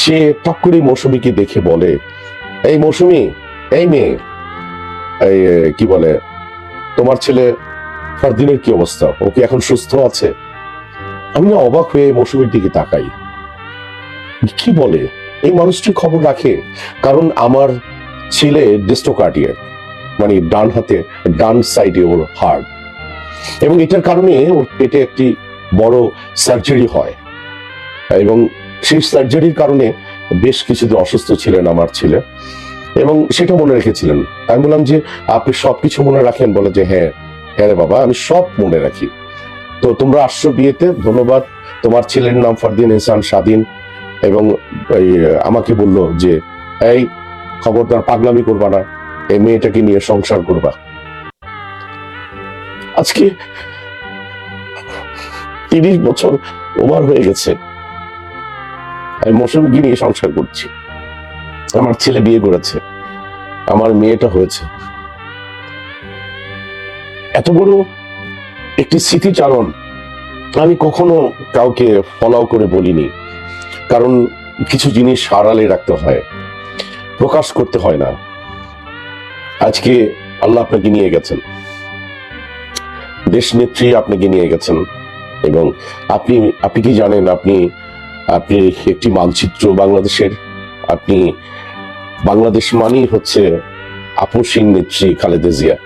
সে টক করে মৌসুমীকে দেখে বলে, এই মৌসুমী, এই মেয়ে, এই কি বলে, তোমার ছেলে ফারদিনের কি অবস্থা? ও কি এখন সুস্থ আছে? আমি না অবাক হয়ে মৌসুমীর দিকে তাকাই। কি বলে? এই মানুষটি খবর রাখে, কারণ আমার ছেলে ডিস্টোকার্ডিয়ার মানে ডান হাতে, ডান সাইডে ওর হার্ট এবং এটার কারণে ওর পেটে একটি বড় সার্জারি হয়। এবং সেই সার্জারির কারণে বেশ কিছুদিন অসুস্থ ছিলেন আমার ছেলে। এবং সেটা মনে রেখেছিলেন। আমি বললাম যে, আপনি সবকিছু মনে রাখেন? বলে যে হ্যাঁ হ্যাঁ রে বাবা, আমি সব মনে রাখি। তো তোমরা আসছো বিয়েতে, ধন্যবাদ। তোমার ছেলের নাম ফারদিন এহসান স্বাধীন। এবং আমাকে বলল যে, এই, খবরদার, পাগলামি করবা না। এই মেয়েটাকে নিয়ে সংসার করবা। আজকে তিরিশ বছর ওভার হয়ে গেছে। আমি মৌসুমীকে নিয়ে সংসার করছি। আমার ছেলে বিয়ে করেছে। আমার মেয়েটা হয়েছে। এত বড় একটি স্মৃতিচারণ আমি কখনো কাউকে ফলো করে বলিনি। কারণ কিছু জিনিস আড়ালে রাখতে হয়। প্রকাশ করতে হয় না। আজকে আল্লাহ আপনাকে নিয়ে গেছেন। দেশ নেত্রী আপনাকে নিয়ে গেছেন। এবং আপনি আপনি কি জানেন, আপনি আপনি একটি মানচিত্র বাংলাদেশের আপনি বাংলাদেশ মানেই হচ্ছে আপসীন নেত্রী খালেদা জিয়া।